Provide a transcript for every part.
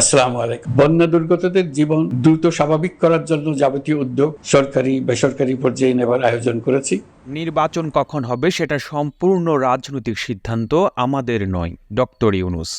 আসসালামু আলাইকুম। বন্যা দুর্গতদের জীবন দ্রুত স্বাভাবিক করার জন্য যাবতীয় উদ্যোগ সরকারি, বেসরকারি পর্যায়ে নেবার আয়োজন করেছি। নির্বাচন কখন হবে সেটা সম্পূর্ণ রাজনৈতিক সিদ্ধান্ত আমাদের নয়, ডক্টর ইউনুস।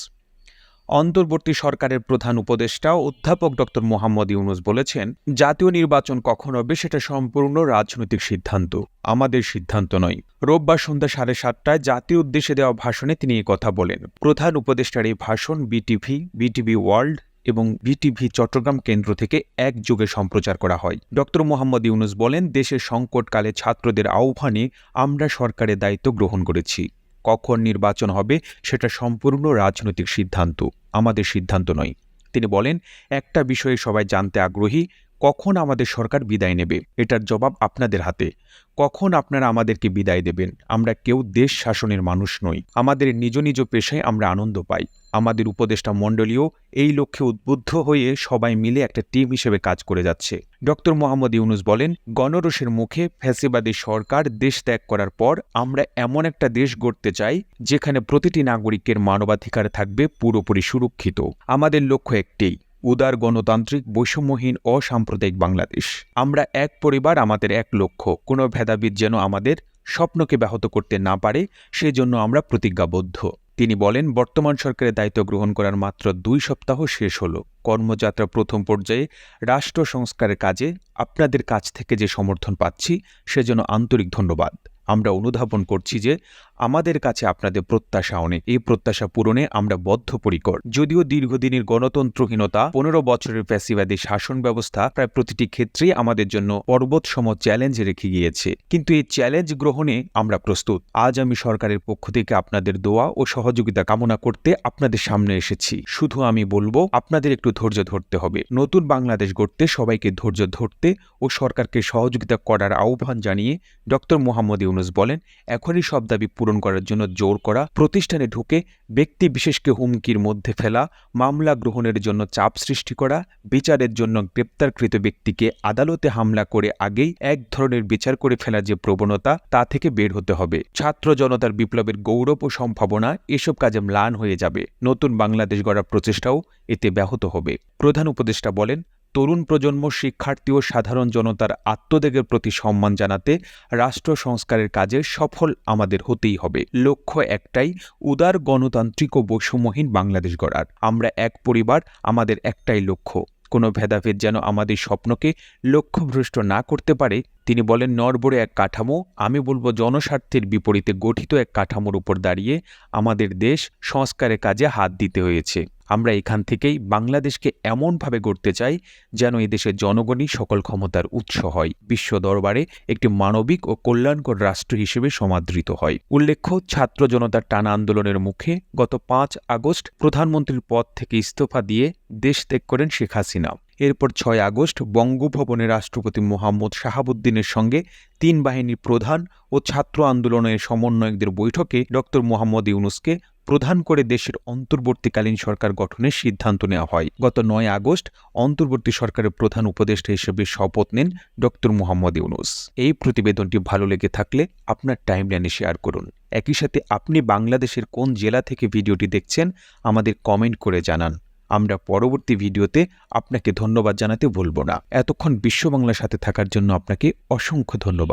অন্তর্বর্তী সরকারের প্রধান উপদেষ্টা অধ্যাপক ডক্টর মোহাম্মদ ইউনুস বলেছেন, জাতীয় নির্বাচন কখন হবে সেটা সম্পূর্ণ রাজনৈতিক সিদ্ধান্ত। আমাদের সিদ্ধান্ত নয়। রোববার সন্ধ্যা সাড়ে সাতটায় জাতীয় উদ্দেশ্যে দেওয়া ভাষণে তিনি কথা বলেন। প্রধান উপদেষ্টার এই ভাষণ বিটিভি বিটিভি ওয়ার্ল্ড এবং বিটিভি চট্টগ্রাম কেন্দ্র থেকে একযোগে সম্প্রচার করা হয়। ডক্টর মোহাম্মদ ইউনুস বলেন, দেশের সংকটকালে ছাত্রদের আহ্বানে আমরা সরকারের দায়িত্ব গ্রহণ করেছি। কখন নির্বাচন হবে সেটা সম্পূর্ণ রাজনৈতিক সিদ্ধান্ত, আমাদের সিদ্ধান্ত নয়। তিনি বলেন, একটা বিষয়ে সবাই জানতে আগ্রহী কখন আমাদের সরকার বিদায় নেবে? এটার জবাব আপনাদের হাতে। কখন আপনারা আমাদেরকে বিদায় দেবেন? আমরা কেউ দেশ শাসনের মানুষ নই। আমাদের নিজ নিজ পেশায় আমরা আনন্দ পাই। আমাদের উপদেষ্টা মণ্ডলীও এই লক্ষ্যে উদ্বুদ্ধ হয়ে সবাই মিলে একটা টিম হিসেবে কাজ করে যাচ্ছে। ডক্টর মোহাম্মদ ইউনুস বলেন গণরসের মুখে ফ্যাসিবাদী সরকার দেশ ত্যাগ করার পর আমরা এমন একটা দেশ গড়তে চাই, যেখানে প্রতিটি নাগরিকের মানবাধিকার থাকবে পুরোপুরি সুরক্ষিত। আমাদের লক্ষ্য একটাই উদার গণতান্ত্রিক, বৈষম্যহীন, অসাম্প্রদায়িক বাংলাদেশ। আমরা এক পরিবার, আমাদের এক লক্ষ্য। কোনো ভেদাভেদ যেন আমাদের স্বপ্নকে ব্যাহত করতে না পারে, সেজন্য আমরা প্রতিজ্ঞাবদ্ধ। তিনি বলেন, বর্তমান সরকারের দায়িত্ব গ্রহণ করার মাত্র দুই সপ্তাহ শেষ হলো। কর্মযাত্রা প্রথম পর্যায়ে রাষ্ট্র সংস্কারের কাজে আপনাদের কাছ থেকে যে সমর্থন পাচ্ছি, সেজন্য আন্তরিক ধন্যবাদ। আমরা অনুধাবন করছি যে আমাদের কাছে আপনাদের প্রত্যাশা অনেক। এই প্রত্যাশা পূরণে আমরা বদ্ধপরিকর। যদিও দীর্ঘদিনের গণতন্ত্রহীনতা, পনেরো বছরের ফ্যাসিবাদী শাসন ব্যবস্থা প্রায় প্রতিটি ক্ষেত্রেই আমাদের জন্য পর্বতসম চ্যালেঞ্জ রেখে গিয়েছে। কিন্তু এই চ্যালেঞ্জ গ্রহণে আমরা প্রস্তুত। আজ আমি সরকারের পক্ষ থেকে আপনাদের দোয়া ও সহযোগিতা কামনা করতে আপনাদের সামনে এসেছি। শুধু আমি বলব, আপনাদের একটু ধৈর্য ধরতে হবে। নতুন বাংলাদেশ গড়তে সবাইকে ধৈর্য ধরতে ও সরকারকে সহযোগিতা করার আহ্বান জানিয়ে ডক্টর মোহাম্মদ ইউনুস বলেন, এখনই সব দাবি পূরণ করার জন্য জোর করা, প্রতিষ্ঠানে ঢুকে ব্যক্তি বিশেষকে হুমকির মধ্যে ফেলা, মামলা গ্রহণের জন্য চাপ সৃষ্টি করা, বিচারের জন্য গ্রেপ্তারকৃত ব্যক্তিকে আদালতে হামলা করে আগেই এক ধরনের বিচার করে ফেলা যে প্রবণতা, তা থেকে বের হতে হবে। ছাত্র জনতার বিপ্লবের গৌরব ও সম্ভাবনা এসব কাজে ম্লান হয়ে যাবে। নতুন বাংলাদেশ গড়ার প্রচেষ্টাও এতে ব্যাহত হবে। প্রধান উপদেষ্টা বলেন তরুণ প্রজন্ম শিক্ষার্থী ও সাধারণ জনতার আত্মত্যাগের প্রতি সম্মান জানাতে রাষ্ট্র সংস্কারের কাজে সফল আমাদের হতেই হবে। লক্ষ্য একটাই, উদার গণতান্ত্রিক ও বৈষম্যহীন বাংলাদেশ গড়ার। আমরা এক পরিবার, আমাদের একটাই লক্ষ্য। কোনো ভেদাভেদ যেন আমাদের স্বপ্নকে লক্ষ্যভ্রষ্ট না করতে পারে, তিনি বলেন নরবরে এক কাঠামো, আমি বলব জনস্বার্থের বিপরীতে গঠিত এক কাঠামোর উপর দাঁড়িয়ে আমাদের দেশ সংস্কারের কাজে হাত দিতে হয়েছে। আমরা এখান থেকেই বাংলাদেশকে এমনভাবে গড়তে চাই যেন এদেশের জনগণই সকল ক্ষমতার উৎস হয়। বিশ্ব দরবারে একটি মানবিক ও কল্যাণকর রাষ্ট্র হিসেবে সমাদৃত হয়। উল্লেখ্য, ছাত্র জনতার টানা আন্দোলনের মুখে গত পাঁচ আগস্ট প্রধানমন্ত্রীর পদ থেকে ইস্তফা দিয়ে দেশ ত্যাগ করেন শেখ হাসিনা। এরপর ছয় আগস্ট বঙ্গভবনে রাষ্ট্রপতি মোহাম্মদ শাহাবুদ্দিনের সঙ্গে তিন বাহিনীর প্রধান ও ছাত্র আন্দোলনের সমন্বয়কদের বৈঠকে ড মোহাম্মদ ইউনুসকে প্রধান করে দেশের অন্তর্বর্তীকালীন সরকার গঠনের সিদ্ধান্ত নেওয়া হয়। গত নয় আগস্ট অন্তর্বর্তী সরকারের প্রধান উপদেষ্টা হিসেবে শপথ নেন ড মোহাম্মদ ইউনুস। এই প্রতিবেদনটি ভালো লেগে থাকলে আপনার টাইমলাইনে শেয়ার করুন। একই সাথে আপনি বাংলাদেশের কোন জেলা থেকে ভিডিওটি দেখছেন আমাদের কমেন্ট করে জানান। আমরা পরবর্তী ভিডিওতে আপনাকে ধন্যবাদ জানাতে ভুলব না। এতক্ষণ বিশ্ব বাংলার সাথে থাকার জন্য আপনাকে অসংখ্য ধন্যবাদ।